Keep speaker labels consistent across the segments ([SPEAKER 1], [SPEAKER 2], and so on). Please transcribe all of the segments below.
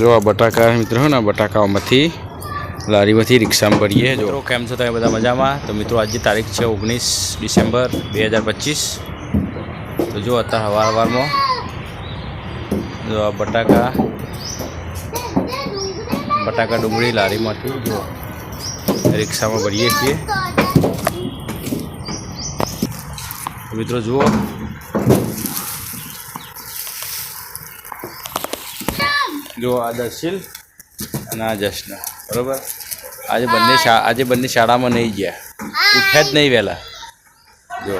[SPEAKER 1] જો આ બટાકા મિત્રો ને બટાકાઓમાંથી લારીમાંથી રિક્ષામાં ભરીએ, જો. કેમ છો તમે બધા મજામાં? તો મિત્રો, આજની તારીખ છે ઓગણીસ ડિસેમ્બર બે હજાર પચીસ. તો જો, અત્યારે સવાર હવારમાં જો આ બટાકા બટાકા ડુંગળી લારીમાંથી જો રિક્ષામાં ભરીએ છીએ. મિત્રો, જુઓ. જો આ દર્શિલ અને આ જશ્ન. બરોબર? આજે બંને શા આજે બંને શાળામાં નહીં ગયા. ઉઠ્યા જ નહીં વહેલા. જો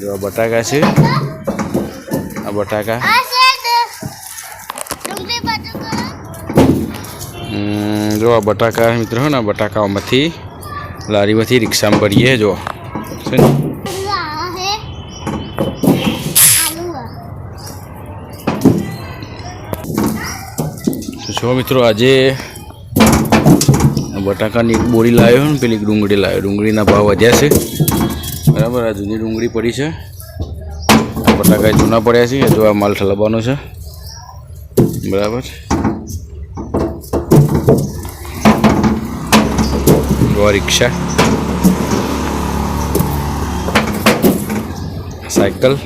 [SPEAKER 1] જો આ બટાકા છે. આ બટાકા. જો આ બટાકા મિત્રો ને બટાકાઓમાંથી લારીમાંથી રિક્ષામાં ભરીએ જો છે ને તો જો મિત્રો આજે બટાકાની એક બોરી લાવ્યો ને, પેલી ડુંગળી લાવ્યો. ડુંગળીના ભાવ વધ્યા છે. બરાબર, આ જૂની ડુંગળી પડી છે. બટાકા જૂના પડ્યા છે, હજુ આ માલ ઠલવવાનો છે. બરાબર. જો રિક્ષા. સાયકલ.